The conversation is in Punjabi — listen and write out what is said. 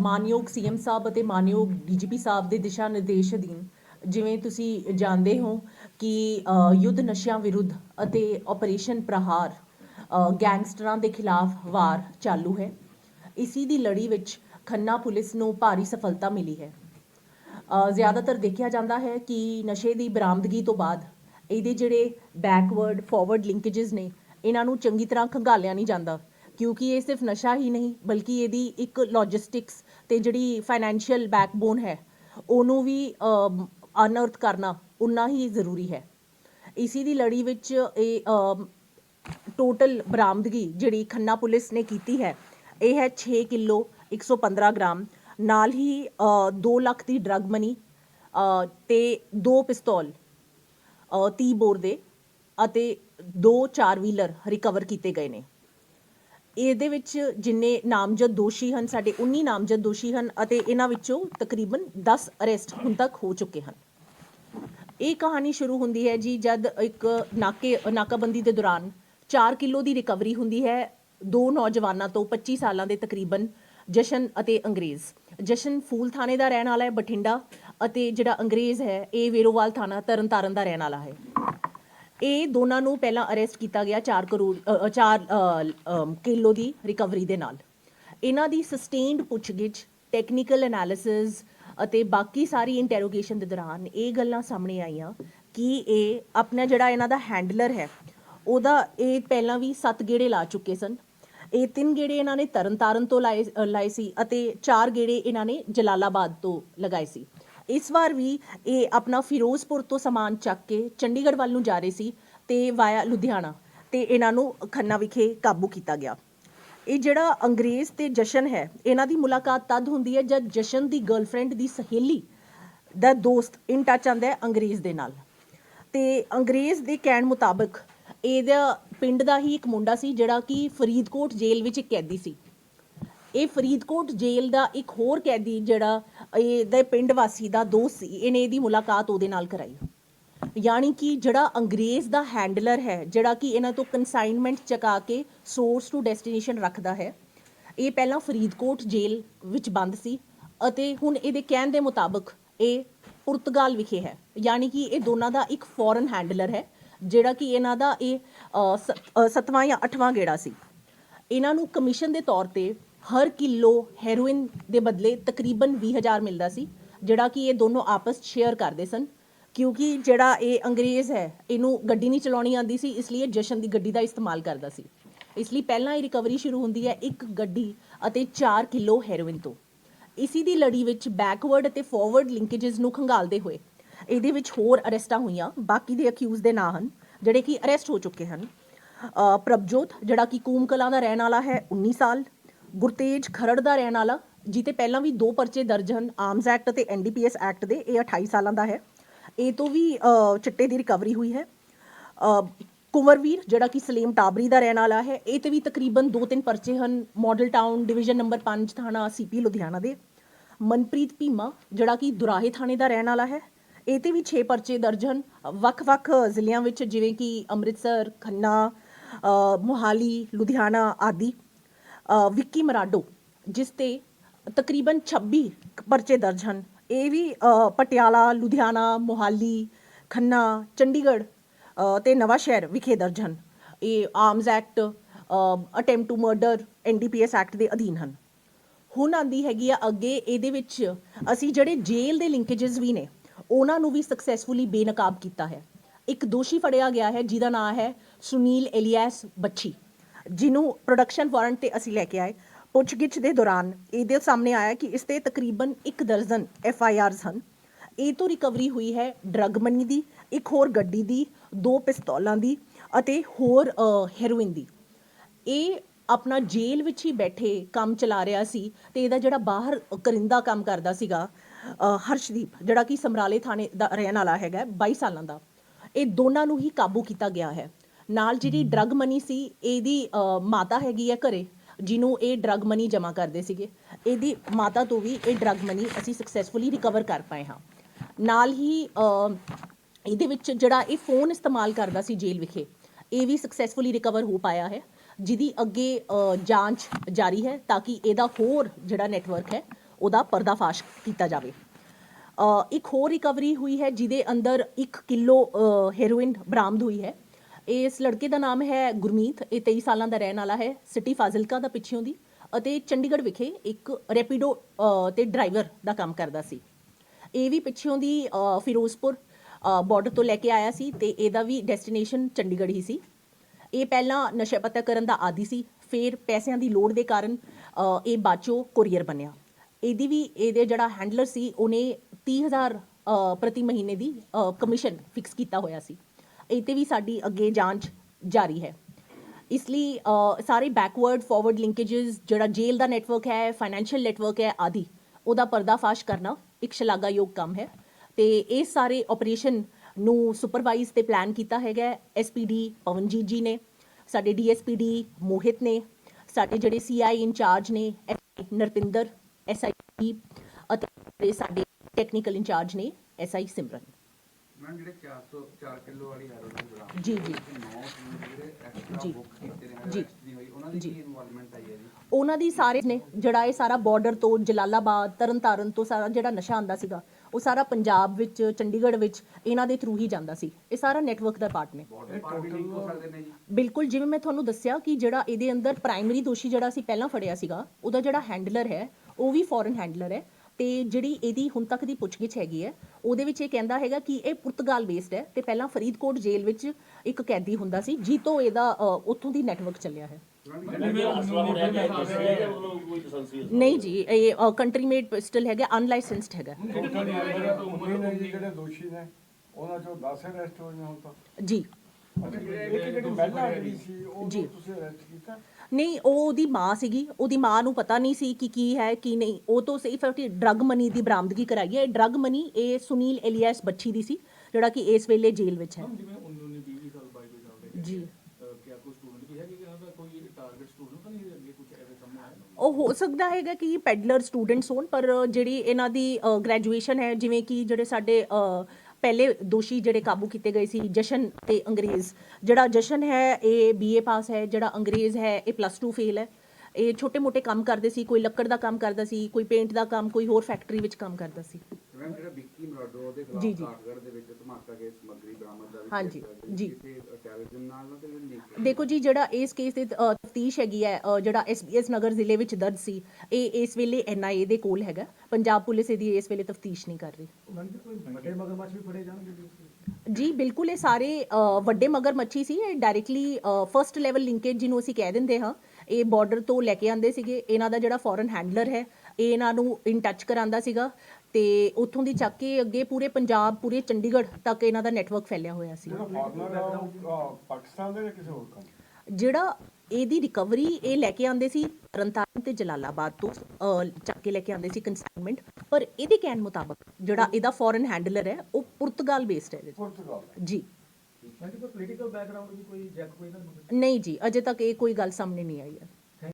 ਅ, ਮਾਨਯੋਗ ਸੀਐਮ ਸਾਹਿਬ ਅਤੇ ਮਾਨਯੋਗ ਡੀਜੀਪੀ ਸਾਹਿਬ ਦੇ ਦਿਸ਼ਾ ਨਿਰਦੇਸ਼ ਅਧੀਨ ਜਿਵੇਂ ਤੁਸੀਂ ਜਾਣਦੇ ਹੋ ਕਿ ਯੁੱਧ ਨਸ਼ਿਆਂ ਵਿਰੁੱਧ ਅਤੇ ਆਪਰੇਸ਼ਨ ਪ੍ਰਹਾਰ ਗੈਂਗਸਟਰਾਂ ਦੇ ਖਿਲਾਫ ਵਾਰ ਚਾਲੂ ਹੈ। ਇਸੀ ਦੀ ਲੜੀ ਵਿੱਚ ਖੰਨਾ ਪੁਲਿਸ ਨੂੰ ਭਾਰੀ ਸਫਲਤਾ ਮਿਲੀ ਹੈ। ਜ਼ਿਆਦਾਤਰ ਦੇਖਿਆ ਜਾਂਦਾ ਹੈ ਕਿ ਨਸ਼ੇ ਦੀ ਬਰਾਮਦਗੀ ਤੋਂ ਬਾਅਦ ਇਹਦੇ ਜਿਹੜੇ ਬੈਕਵਰਡ ਫਾਰਵਰਡ ਲਿੰਕੇजेस ਨੇ ਇਹਨਾਂ ਨੂੰ ਚੰਗੀ ਤਰ੍ਹਾਂ ਖੰਗਾਲਿਆ ਨਹੀਂ ਜਾਂਦਾ। ਕਿਉਂਕਿ ਇਹ ਸਿਰਫ ਨਸ਼ਾ ਹੀ ਨਹੀਂ ਬਲਕਿ ਇਹਦੀ ਇੱਕ ਲੌਜਿਸਟਿਕਸ ਤੇ ਜਿਹੜੀ ਫਾਈਨੈਂਸ਼ੀਅਲ ਬੈਕਬੋਨ ਹੈ ਉਹਨੂੰ ਵੀ ਅਨਅਰਥ ਕਰਨਾ ਉਨਾ ਹੀ ਜ਼ਰੂਰੀ ਹੈ। ਇਸੀ ਦੀ ਲੜੀ ਵਿੱਚ ਇਹ ਟੋਟਲ ਬਰਾਮਦਗੀ ਜਿਹੜੀ ਖੰਨਾ ਪੁਲਿਸ ਨੇ ਕੀਤੀ ਹੈ ਇਹ ਹੈ 6 ਕਿਲੋ 115 ਗ੍ਰਾਮ ਨਾਲ ਹੀ 2 ਲੱਖ ਦੀ ਡਰੱਗ ਮਨੀ ਅ, ਤੇ ਦੋ ਪਿਸਤੌਲ ਅ, 30 ਬੋਰ ਦੇ ਅਤੇ ਦੋ ਚਾਰ ਵੀਲਰ ਰਿਕਵਰ ਕੀਤੇ ਗਏ ਨੇ। ਇਹਦੇ ਵਿੱਚ ਜਿੰਨੇ ਨਾਮਜ਼ਦ ਦੋਸ਼ੀ ਹਨ, ਸਾਡੇ 19 ਨਾਮਜ਼ਦ ਦੋਸ਼ੀ ਹਨ ਅਤੇ ਇਹਨਾਂ ਵਿੱਚੋਂ ਤਕਰੀਬਨ 10 ਅਰੈਸਟ ਹੁਣ ਤੱਕ ਹੋ ਚੁੱਕੇ ਹਨ। ਇਹ ਕਹਾਣੀ ਸ਼ੁਰੂ ਹੁੰਦੀ ਹੈ ਜੀ ਜਦ ਇੱਕ ਨਾਕੇ, ਨਾਕਾਬੰਦੀ ਦੇ ਦੌਰਾਨ 4 ਕਿਲੋ ਦੀ ਰਿਕਵਰੀ ਹੁੰਦੀ ਹੈ। ਦੋ ਨੌਜਵਾਨਾਂ ਤੋਂ 25 ਸਾਲਾਂ ਦੇ ਤਕਰੀਬਨ ਜਸ਼ਨ ਅਤੇ ਅੰਗਰੇਜ਼। ਜਸ਼ਨ ਫੂਲ ਥਾਣੇ ਦਾ ਰਹਿਣ ਵਾਲਾ ਹੈ, ਬਠਿੰਡਾ ਅਤੇ ਜਿਹੜਾ ਅੰਗਰੇਜ਼ ਹੈ, ਇਹ ਵੇਰੋਵਾਲ ਥਾਣਾ ਤਰਨਤਾਰਨ ਦਾ ਰਹਿਣ ਵਾਲਾ ਹੈ। ਇਹ ਦੋਨਾਂ ਨੂੰ ਪਹਿਲਾਂ ਅਰੈਸਟ ਕੀਤਾ ਗਿਆ 4 ਕਰੋੜ 4 ਕਿਲੋ ਦੀ ਰਿਕਵਰੀ ਦੇ ਨਾਲ। ਇਹਨਾਂ ਦੀ ਸਸਟੇਨਡ ਪੁੱਛਗਿੱਛ ਟੈਕਨੀਕਲ ਐਨਾਲਿਸਿਸ ਅਤੇ ਬਾਕੀ ਸਾਰੀ ਇੰਟਰੋਗੇਸ਼ਨ ਦੇ ਦੌਰਾਨ ਇਹ ਗੱਲਾਂ ਸਾਹਮਣੇ ਆਈਆਂ ਕਿ ਇਹ ਆਪਣਾ ਜਿਹੜਾ ਇਹਨਾਂ ਦਾ ਹੈਂਡਲਰ ਹੈ, ਉਹਦਾ ਇਹ ਪਹਿਲਾਂ ਵੀ 7 ਗੇੜੇ ਲਾ ਚੁੱਕੇ ਸਨ। ਇਹ ਤਿੰਨ ਗੇੜੇ ਇਹਨਾਂ ਨੇ ਤਰਨਤਾਰਨ ਤੋਂ ਲਾਏ ਲਾਏ ਸੀ ਅਤੇ ਚਾਰ ਗੇੜੇ ਇਹਨਾਂ ਨੇ ਜਲਾਲਾਬਾਦ ਤੋਂ ਲਗਾਏ ਸੀ। ਇਸ ਵਾਰ ਵੀ ਇਹ ਆਪਣਾ ਫਿਰੋਜ਼ਪੁਰ ਤੋਂ ਸਮਾਨ ਚੱਕ ਕੇ ਚੰਡੀਗੜ੍ਹ ਵੱਲ ਨੂੰ ਜਾ ਰਹੇ ਸੀ ਤੇ ਵਾਇਆ ਲੁਧਿਆਣਾ ਤੇ ਇਹਨਾਂ ਨੂੰ ਖੰਨਾ ਵਿਖੇ ਕਾਬੂ ਕੀਤਾ ਗਿਆ। ਇਹ ਜਿਹੜਾ ਅੰਗਰੇਜ਼ ਤੇ ਜਸ਼ਨ ਹੈ, ਇਹਨਾਂ ਦੀ ਮੁਲਾਕਾਤ ਤਦ ਹੁੰਦੀ ਹੈ ਜਦ ਜਸ਼ਨ ਦੀ ਗਰਲਫ੍ਰੈਂਡ ਦੀ ਸਹੇਲੀ ਦਾ ਦੋਸਤ ਇਨ ਟੱਚ ਆਂਦਾ ਹੈ ਅੰਗਰੇਜ਼ ਦੇ ਨਾਲ। ਤੇ ਅੰਗਰੇਜ਼ ਦੇ ਕਹਿਣ ਮੁਤਾਬਕ ਇਹਦਾ ਪਿੰਡ ਦਾ ਹੀ ਇੱਕ ਮੁੰਡਾ ਸੀ ਜਿਹੜਾ ਕਿ ਫਰੀਦਕੋਟ ਜੇਲ੍ਹ ਵਿੱਚ ਇੱਕ ਕੈਦੀ ਸੀ। ਇਹ ਫਰੀਦਕੋਟ ਜੇਲ੍ਹ ਦਾ ਇੱਕ ਹੋਰ ਕੈਦੀ ਜਿਹੜਾ ਇਹਦੇ ਪਿੰਡ ਵਾਸੀ ਦਾ ਦੋਸਤ ਸੀ ਇਹਨੇ ਇਹਦੀ ਮੁਲਾਕਾਤ ਉਹਦੇ ਨਾਲ ਕਰਾਈ। ਯਾਨੀ ਕਿ ਜਿਹੜਾ ਅੰਗਰੇਜ਼ ਦਾ ਹੈਂਡਲਰ ਹੈ ਜਿਹੜਾ ਕਿ ਇਹਨਾਂ ਤੋਂ ਕਨਸਾਈਨਮੈਂਟ ਚਕਾ ਕੇ ਸੋਰਸ ਟੂ ਡੈਸਟੀਨੇਸ਼ਨ ਰੱਖਦਾ ਹੈ ਇਹ ਪਹਿਲਾਂ ਫਰੀਦਕੋਟ ਜੇਲ੍ਹ ਵਿੱਚ ਬੰਦ ਸੀ ਅਤੇ ਹੁਣ ਇਹਦੇ ਕਹਿਣ ਦੇ ਮੁਤਾਬਕ ਇਹ ਪੁਰਤਗਾਲ ਵਿਖੇ ਹੈ। ਯਾਨੀ ਕਿ ਇਹ ਦੋਨਾਂ ਦਾ ਇੱਕ ਫੋਰਨ ਹੈਂਡਲਰ ਹੈ ਜਿਹੜਾ ਕਿ ਇਹਨਾਂ ਦਾ ਇਹ ਅ, ਸੱਤਵਾਂ ਜਾਂ ਅੱਠਵਾਂ ਗੇੜਾ ਸੀ। ਇਹਨਾਂ ਨੂੰ ਕਮਿਸ਼ਨ ਦੇ ਤੌਰ ਤੇ ਹਰ ਕਿਲੋ ਹੈਰੋਇਨ ਦੇ ਬਦਲੇ ਤਕਰੀਬਨ 20000 ਮਿਲਦਾ ਸੀ, ਜਿਹੜਾ ਕਿ ਇਹ ਦੋਨੋਂ ਆਪਸ ਸ਼ੇਅਰ ਕਰਦੇ ਸਨ, ਕਿਉਂਕਿ ਜਿਹੜਾ ਇਹ ਅੰਗਰੇਜ਼ ਹੈ, ਇਹਨੂੰ ਗੱਡੀ ਨਹੀਂ ਚਲਾਉਣੀ ਆਉਂਦੀ ਸੀ, ਇਸ ਲਈ ਇਹ ਜਸ਼ਨ ਦੀ ਗੱਡੀ ਦਾ ਇਸਤੇਮਾਲ ਕਰਦਾ ਸੀ। ਇਸ ਲਈ ਪਹਿਲਾਂ ਇਹ ਰਿਕਵਰੀ ਸ਼ੁਰੂ ਹੁੰਦੀ ਹੈ ਇੱਕ ਗੱਡੀ ਅਤੇ 4 ਕਿਲੋ ਹੈਰੋਇਨ ਤੋਂ। ਇਸੀ ਦੀ ਲੜੀ ਵਿੱਚ ਬੈਕਵਰਡ ਅਤੇ ਫਾਰਵਰਡ ਲਿੰਕੇजेस ਨੂੰ ਖੰਗਾਲਦੇ ਹੋਏ ਇਹਦੇ ਵਿੱਚ ਹੋਰ ਅਰੈਸਟਾਂ ਹੋਈਆਂ, ਬਾਕੀ ਦੇ ਅਕਿਊਜ਼ ਦੇ ਨਾਂ ਹਨ, ਜਿਹੜੇ ਕਿ ਅਰੈਸਟ ਹੋ ਚੁੱਕੇ ਹਨ। ਪ੍ਰਭਜੋਤ, ਜਿਹੜਾ ਕਿ ਕੂਮ ਕਲਾਂ ਦਾ ਰਹਿਣ ਵਾਲਾ ਹੈ 19 ਸਾਲ ਗੁਰਤੇਜ ਖਰੜ ਦਾ ਰਹਿਣ ਵਾਲਾ ਜਿੱਤੇ ਪਹਿਲਾਂ ਵੀ ਦੋ ਪਰਚੇ ਦਰਜ ਹਨ ਆਰਮਸ ਐਕਟ ਅਤੇ ਐਨਡੀਪੀਐਸ ਐਕਟ ਦੇ ਇਹ 28 ਸਾਲਾਂ ਦਾ ਹੈ। ਇਹ ਤੋਂ ਵੀ ਚਿੱਟੇ ਦੀ ਰਿਕਵਰੀ ਹੋਈ ਹੈ। ਅ, ਜਿਹੜਾ ਕਿ ਸਲੀਮ ਟਾਬਰੀ ਦਾ ਰਹਿਣ ਵਾਲਾ ਹੈ ਇਹ ਤੇ ਵੀ ਤਕਰੀਬਨ ਦੋ ਤਿੰਨ ਪਰਚੇ ਹਨ ਮਾਡਲ ਟਾਊਨ ਡਿਵੀਜ਼ਨ ਨੰਬਰ 5 ਥਾਣਾ ਸੀਪੀ ਲੁਧਿਆਣਾ ਦੇ। ਮਨਪ੍ਰੀਤ ਭੀਮਾ ਜਿਹੜਾ ਕਿ ਦੁਰਾਹੇ ਥਾਣੇ ਦਾ ਰਹਿਣ ਵਾਲਾ ਹੈ ਇਹ ਤੇ ਵੀ 6 ਪਰਚੇ ਦਰਜ ਹਨ। ਵੱਖ-ਵੱਖ ਜ਼ਿਲ੍ਹਿਆਂ ਵਿੱਚ ਜਿਵੇਂ ਕਿ ਅੰਮ੍ਰਿਤਸਰ ਖੰਨਾ ਮੋਹਾਲੀ ਲੁਧਿਆਣਾ ਆਦਿ। ਵਿੱਕੀ ਮਰਾਡੋ ਜਿਸ ਤੇ ਤਕਰੀਬਨ 26 ਪਰਚੇ ਦਰਜ ਹਨ। ਇਹ ਵੀ ਪਟਿਆਲਾ ਲੁਧਿਆਣਾ ਮੋਹਾਲੀ ਖੰਨਾ ਚੰਡੀਗੜ੍ਹ ਅ, ਤੇ ਨਵਾਂ ਸ਼ਹਿਰ ਵਿਖੇ ਦਰਜ ਹਨ। ਇਹ arms act attempt to murder NDPS act ਦੇ ਅਧੀਨ ਹਨ। ਹੁਣ ਆਂਦੀ ਹੈਗੀ ਆ ਅੱਗੇ ਇਹਦੇ ਵਿੱਚ ਅਸੀਂ ਜਿਹੜੇ ਜੇਲ੍ਹ ਦੇ ਲਿੰਕੇजेस ਵੀ ਨੇ ਉਹਨਾਂ ਨੂੰ ਵੀ ਸਕਸੈਸਫੁਲੀ ਬੇਨਕਾਬ ਕੀਤਾ ਹੈ। ਇੱਕ ਦੋਸ਼ੀ ਫੜਿਆ ਗਿਆ ਹੈ ਜਿਹਦਾ ਨਾਮ ਹੈ ਸੁਨੀਲ ਐਲੀਐਸ ਬੱਚੀ। ਜਿਹਨੂੰ ਪ੍ਰੋਡਕਸ਼ਨ ਵਾਰੰਟ ਤੇ ਅਸੀਂ ਲੈ ਕੇ ਆਏ, ਪੁੱਛਗਿੱਛ ਦੇ ਦੌਰਾਨ ਇਹਦੇ ਸਾਹਮਣੇ ਆਇਆ ਕਿ ਇਸ ਤੇ ਤਕਰੀਬਨ ਇੱਕ ਦਰਜਨ ਐਫ ਆਈ ਆਰਸ ਹਨ। ਇਹ ਤੋਂ ਰਿਕਵਰੀ ਹੋਈ ਹੈ ਡਰੱਗ ਮਨੀ ਦੀ, ਇੱਕ ਹੋਰ ਗੱਡੀ ਦੀ, ਦੋ ਪਿਸਤੌਲਾਂ ਦੀ ਅਤੇ ਹੋਰ ਹੈਰੋਇਨ ਦੀ। ਇਹ ਆਪਣਾ ਜੇਲ੍ਹ ਵਿੱਚ ਹੀ ਬੈਠੇ ਕੰਮ ਚਲਾ ਰਿਹਾ ਸੀ ਤੇ ਇਹਦਾ ਜਿਹੜਾ ਬਾਹਰ ਕਰਿੰਦਾ ਕੰਮ ਕਰਦਾ ਸੀਗਾ ਹਰਸ਼ਦੀਪ, ਜਿਹੜਾ ਕਿ ਸਮਰਾਲੇ ਥਾਣੇ ਦਾ ਰਹਿਣ ਵਾਲਾ ਹੈਗਾ 22 ਸਾਲਾਂ ਦਾ, ਇਹ ਦੋਨਾਂ ਨੂੰ ਹੀ ਕਾਬੂ ਕੀਤਾ ਗਿਆ ਹੈ। ਨਾਲ ਜਿਹੜੀ ਡਰਗ ਮਨੀ ਸੀ ਇਹਦੀ ਮਾਤਾ ਹੈਗੀ ਹੈ ਘਰੇ ਜਿਹਨੂੰ ਇਹ ਡਰਗ ਮਨੀ ਜਮ੍ਹਾਂ ਕਰਦੇ ਸੀਗੇ। ਇਹਦੀ ਮਾਤਾ ਤੋਂ ਵੀ ਇਹ ਡਰਗ ਮਨੀ ਅਸੀਂ ਸਕਸੈਸਫੁਲੀ ਰਿਕਵਰ ਕਰ ਪਾਏ ਹਾਂ। ਨਾਲ ਹੀ ਇਹਦੇ ਵਿੱਚ ਜਿਹੜਾ ਇਹ ਫੋਨ ਇਸਤੇਮਾਲ ਕਰਦਾ ਸੀ ਜੇਲ੍ਹ ਵਿਖੇ ਇਹ ਵੀ ਸਕਸੈਸਫੁਲੀ ਰਿਕਵਰ ਹੋ ਪਾਇਆ ਹੈ। ਜਿਹਦੀ ਅੱਗੇ ਜਾਂਚ ਜਾਰੀ ਹੈ ਤਾਂ ਕਿ ਇਹਦਾ ਹੋਰ ਜਿਹੜਾ ਨੈਟਵਰਕ ਹੈ ਉਹਦਾ ਪਰਦਾਫਾਸ਼ ਕੀਤਾ ਜਾਵੇ। ਇੱਕ ਹੋਰ ਰਿਕਵਰੀ ਹੋਈ ਹੈ ਜਿਹਦੇ ਅੰਦਰ 1 ਕਿਲੋ ਹੈਰੋਇਨ ਬਰਾਮਦ ਹੋਈ ਹੈ। ਇਸ ਲੜਕੇ ਦਾ ਨਾਮ ਹੈ ਗੁਰਮੀਤ ਇਹ 23 ਸਾਲਾਂ ਦਾ ਰਹਿਣ ਵਾਲਾ ਹੈ ਸਿਟੀ ਫਾਜ਼ਿਲਕਾ ਦਾ ਪਿੱਛੋਂ ਦੀ ਅਤੇ ਚੰਡੀਗੜ੍ਹ ਵਿਖੇ ਇੱਕ ਰੈਪੀਡੋ ਅ, ਤੇ ਡਰਾਈਵਰ ਦਾ ਕੰਮ ਕਰਦਾ ਸੀ। ਇਹ ਵੀ ਪਿੱਛੋਂ ਦੀ ਫਿਰੋਜ਼ਪੁਰ ਬਾਰਡਰ ਤੋਂ ਲੈ ਕੇ ਆਇਆ ਸੀ ਤੇ ਇਹਦਾ ਵੀ ਡੈਸਟੀਨੇਸ਼ਨ ਚੰਡੀਗੜ੍ਹ ਹੀ ਸੀ। ਇਹ ਪਹਿਲਾਂ ਨਸ਼ਾ ਪਤਾ ਕਰਨ ਦਾ ਆਦੀ ਸੀ ਫਿਰ ਪੈਸਿਆਂ ਦੀ ਲੋੜ ਦੇ ਕਾਰਨ ਇਹ ਬਾਚੋ ਕੋਰੀਅਰ ਬਣਿਆ। ਇਹਦੀ ਵੀ ਇਹਦੇ ਜਿਹੜਾ ਹੈਂਡਲਰ ਸੀ ਉਹਨੇ 30000 ਅ, ਪ੍ਰਤੀ ਮਹੀਨੇ ਦੀ ਕਮਿਸ਼ਨ ਫਿਕਸ ਕੀਤਾ ਹੋਇਆ ਸੀ। ਇਹ ਤੇ ਵੀ ਸਾਡੀ ਅੱਗੇ ਜਾਂਚ ਜਾਰੀ ਹੈ। ਇਸ ਲਈ ਸਾਰੇ ਬੈਕਵਰਡ ਫਾਰਵਰਡ ਲਿੰਕੇजेस ਜਿਹੜਾ ਜੇਲ੍ਹ ਦਾ ਨੈਟਵਰਕ ਹੈ ਫਾਈਨੈਂਸ਼ੀਅਲ ਨੈਟਵਰਕ ਹੈ, ਆਦਿ, ਉਹਦਾ ਪਰਦਾਫਾਸ਼ ਕਰਨਾ ਇੱਕ ਸ਼ਲਾਘਾਯੋਗ ਕੰਮ ਹੈ। ਤੇ ਇਹ ਸਾਰੇ ਆਪਰੇਸ਼ਨ ਨੂੰ ਸੁਪਰਵਾਈਜ਼ ਤੇ ਪਲਾਨ ਕੀਤਾ ਹੈਗਾ ਐਸਪੀਡੀ ਪਵਨਜੀਤ ਜੀ ਨੇ, ਸਾਡੇ ਡੀਐਸਪੀਡੀ ਮੋਹਿਤ ਨੇ, ਸਾਡੇ ਜਿਹੜੇ ਸੀਆਈ ਇੰਚਾਰਜ ਨੇ SI ਨਰਪਿੰਦਰ ਐਸਆਈ ਅਤੇ ਸਾਡੇ ਟੈਕਨੀਕਲ ਇੰਚਾਰਜ ਨੇ ਐਸਆਈ ਸਿਮਰਨ। ਮੈਮ ਜਿਹੜੇ 400 4 ਕਿਲੋ ਵਾਲੀ ਹੈਰੋਇਨ ਬਰਾਮਦ ਜੀ, ਜੀ। 9 ਜਿਹੜੇ ਐਕਸਟਰਾ ਜੀ। ਜੀ। ਉਹਨਾਂ ਦੀ ਜੀ। ਕੀ ਇਨਵੋਲਵਮੈਂਟ ਆਈ ਹੈ ਜੀ ਉਹਨਾਂ ਦੀ ਸਾਰੇ ਨੇ ਜਿਹੜਾ ਇਹ ਸਾਰਾ ਬਾਰਡਰ ਤੋਂ ਜਲਾਲਾਬਾਦ ਤਰਨਤਾਰਨ ਤੋਂ ਸਾਰਾ ਜਿਹੜਾ ਨਸ਼ਾ ਆਂਦਾ ਸੀਗਾ ਉਹ ਸਾਰਾ ਪੰਜਾਬ ਵਿੱਚ ਚੰਡੀਗੜ੍ਹ ਵਿੱਚ ਇਹਨਾਂ ਦੇ ਥਰੂ ਹੀ ਜਾਂਦਾ ਸੀ ਇਹ ਸਾਰਾ ਨੈਟਵਰਕ ਦਾ ਪਾਰਟ ਨੇ ਬਿਲਕੁਲ ਜਿਵੇਂ ਮੈਂ ਤੁਹਾਨੂੰ ਦੱਸਿਆ ਕਿ ਜਿਹੜਾ ਇਹਦੇ ਅੰਦਰ ਪ੍ਰਾਇਮਰੀ ਦੋਸ਼ੀ ਜਿਹੜਾ ਅਸੀਂ ਪਹਿਲਾਂ ਫੜਿਆ ਸੀਗਾ ਉਹਦਾ ਜਿਹੜਾ ਹੈਂਡਲਰ ਹੈ ਉਹ ਵੀ ਫੋਰਨ ਹੈਂਡਲਰ ਹੈ ਤੇ ਜਿਹੜੀ ਇਹਦੀ ਹੁਣ ਤੱਕ ਦੀ ਪੁੱਛਗਿੱਛ ਹੈਗੀ ਹੈ ਉਹਦੇ ਵਿੱਚ ਇਹ ਕਹਿੰਦਾ ਹੈਗਾ ਕਿ ਇਹ ਪੁਰਤਗਾਲ ਬੇਸਡ ਹੈ ਤੇ ਪਹਿਲਾਂ ਫਰੀਦਕੋਟ ਜੇਲ੍ਹ ਵਿੱਚ ਇੱਕ ਕੈਦੀ ਹੁੰਦਾ ਸੀ ਜੀਤੋਂ ਇਹਦਾ ਉੱਥੋਂ ਦੀ ਨੈਟਵਰਕ ਚੱਲਿਆ ਹੈ। ਨਹੀਂ ਜੀ ਇਹ ਕੰਟਰੀ ਮੇਡ ਪਿਸਟਲ ਹੈਗਾ ਅਨਲਾਇਸੈਂਸਡ ਹੈਗਾ। ਟੋਟਲ ਜਿਹੜੇ ਨੇ ਜੀ ਜਿਹੜੇ ਦੋਸ਼ੀ ਨੇ ਉਹਨਾਂ ਚੋਂ 10 ਅਰੈਸਟ ਹੋਏ ਨੇ ਹੁਣ ਤੱਕ ਜੀ ਜੀ। ਨਹੀਂ ਉਹ ਉਹਦੀ ਮਾਂ ਸੀਗੀ। ਉਹਦੀ ਮਾਂ ਨੂੰ ਪਤਾ ਨਹੀਂ ਸੀ ਕਿ ਕੀ ਹੈ ਕੀ ਨਹੀਂ। ਉਹ ਤੋਂ ਸਿਰਫ ਡਰਗ ਮਨੀ ਦੀ ਬਰਾਮਦਗੀ ਕਰਾਈ ਹੈ। ਇਹ ਡਰਗ ਮਨੀ ਇਹ ਸੁਨੀਲ ਇਲੀਆਸ ਬੱਚੀ ਦੀ ਸੀ ਜਿਹੜਾ ਕਿ ਇਸ ਵੇਲੇ ਜੇਲ੍ਹ ਵਿੱਚ ਹੈ। ਮੈਮ ਜਿਵੇਂ 19 19 20 ਸਾਲ 22 ਸਾਲ ਦੇ ਜੀ। ਅਹ ਕਿਆ ਕੋਈ ਸਟੂਡੈਂਟ ਵੀ ਹੈ ਕਿ ਇਹਨਾਂ ਦਾ ਕੋਈ ਟਾਰਗੇਟ ਸਟੂਡੈਂਟ ਤਾਂ ਨਹੀਂ ਇਹਦੇ ਅੱਗੇ ਕੁਝ ਐਵੇਂ ਸਾਹਮਣੇ ਆਇਆ ਉਹ ਹੋ ਸਕਦਾ ਹੈਗਾ ਕਿ ਪੈਡਲਰ ਸਟੂਡੈਂਟਸ ਹੋਣ ਪਰ ਜਿਹੜੀ ਇਹਨਾਂ ਦੀ ਗ੍ਰੈਜੂਏਸ਼ਨ ਹੈ ਜਿਵੇਂ ਕਿ ਜਿਹੜੇ ਸਾਡੇ ਪਹਿਲੇ ਦੋਸ਼ੀ ਜਿਹੜੇ ਕਾਬੂ ਕੀਤੇ ਗਏ ਸੀ ਜਸ਼ਨ ਤੇ ਅੰਗਰੇਜ਼। ਜਿਹੜਾ ਜਸ਼ਨ ਹੈ, ਇਹ ਬੀਏ ਪਾਸ ਹੈ, ਜਿਹੜਾ ਅੰਗਰੇਜ਼ ਹੈ, ਇਹ ਪਲੱਸ 2 ਫੇਲ ਹੈ। ਇਹ ਛੋਟੇ-ਮੋਟੇ ਕੰਮ ਕਰਦੇ ਸੀ, ਕੋਈ ਲੱਕੜ ਦਾ ਕੰਮ ਕਰਦਾ ਸੀ, ਕੋਈ ਪੇਂਟ ਦਾ ਕੰਮ, ਕੋਈ ਹੋਰ ਫੈਕਟਰੀ ਵਿੱਚ ਕੰਮ ਕਰਦਾ ਸੀ। ਮੈਮ ਜਿਹੜਾ ਵਿੱਕੀ ਮਰਾਡੋ ਉਹਦੇ ਜੀ, ਖਿਲਾਫ ਜੀ। ਕਾਠਗੜ੍ਹ ਦੇ ਵਿੱਚ ਧਮਾਕਾ ਕੇ ਸਮੱਗਰੀ ਬਰਾਮਦ ਦਾ ਵੀ ਹਾਂਜੀ, ਕੇਸ ਹੈ ਜੀ। ਕਿਸੇ ਟੈਰਰਿਜ਼ਮ ਨਾਲ ਨਾ ਤੇ ਲਿੰਕ ਦੇਖੋ ਜੀ ਜਿਹੜਾ ਇਸ ਕੇਸ ਦੀ ਤਫਤੀਸ਼ ਹੈਗੀ ਹੈ ਅ, ਜਿਹੜਾ ਐਸਬੀਐਸ ਨਗਰ ਜ਼ਿਲ੍ਹੇ ਵਿੱਚ ਦਰਜ ਸੀ ਇਹ ਇਸ ਵੇਲੇ ਐਨਆਈਏ ਦੇ ਕੋਲ ਹੈਗਾ। ਪੰਜਾਬ ਪੁਲਿਸ ਇਹਦੀ ਇਸ ਵੇਲੇ ਤਫਤੀਸ਼ ਨਹੀਂ ਕਰ ਰਹੀ। ਵੱਡੇ ਮਗਰਮੱਛ ਵੀ ਫੜੇ ਜਾਣਗੇ ਜੀ ਜੀ ਬਿਲਕੁਲ ਇਹ ਸਾਰੇ ਅ, ਵੱਡੇ ਮਗਰ ਮੱਛੀ ਸੀ ਇਹ ਡਾਇਰੈਕਟਲੀ ਫਰਸਟ ਲੈਵਲ ਲਿੰਕੇਜ ਜਿਹਨੂੰ ਅਸੀਂ ਕਹਿ ਦਿੰਦੇ ਹਾਂ। ਇਹ ਬਾਰਡਰ ਤੋਂ ਲੈ ਕੇ ਆਂਦੇ ਸੀਗੇ। ਇਹਨਾਂ ਦਾ ਜਿਹੜਾ ਫੋਰਨ ਹੈਂਡਲਰ ਹੈ ਇਹ ਇਹਨਾਂ ਨੂੰ ਇਨ ਟੱਚ ਕਰਾਂਦਾ ਸੀਗਾ। ਤੇ ਉੱਥੋਂ ਦੀ ਚੱਕ ਕੇ ਅੱਗੇ ਪੂਰੇ ਪੰਜਾਬ ਪੂਰੇ ਚੰਡੀਗੜ੍ਹ ਤੱਕ ਇਹਨਾਂ ਦਾ ਨੈਟਵਰਕ ਫੈਲਿਆ ਹੋਇਆ ਸੀ। ਜਿਹੜਾ ਫਾਰਨਰ ਆ ਉਹ ਅਹ, ਪਾਕਿਸਤਾਨ ਦੇ ਜਾਂ ਕਿਸੇ ਹੋਰ ਕੰਮ ਜਿਹੜਾ ਇਹਦੀ ਰਿਕਵਰੀ ਇਹ ਲੈ ਕੇ ਆਂਦੇ ਸੀ ਤਰਨਤਾਰਨ ਤੇ ਜਲਾਲਾਬਾਦ ਤੋਂ ਅ, ਚੱਕ ਕੇ ਲੈ ਕੇ ਆਂਦੇ ਸੀ ਕੰਸਾਈਨਮੈਂਟ ਪਰ ਇਹਦੇ ਕਹਿਣ ਮੁਤਾਬਕ ਜਿਹੜਾ ਇਹਦਾ ਫੋਰਨ ਹੈਂਡਲਰ ਹੈ ਉਹ ਪੁਰਤਗਾਲ ਬੇਸਡ ਹੈ ਪੁਰਤਗਾਲ ਜੀ। ਮੈਂ ਕੋਈ ਪੋਲੀਟੀਕਲ ਬੈਕਗ੍ਰਾਉਂਡ ਵੀ ਕੋਈ ਜੈਕ ਕੋਈ ਨਾ ਨਹੀਂ ਜੀ ਅਜੇ ਤੱਕ ਇਹ ਕੋਈ ਗੱਲ ਸਾਹਮਣੇ ਨਹੀਂ ਆਈ ਹੈ।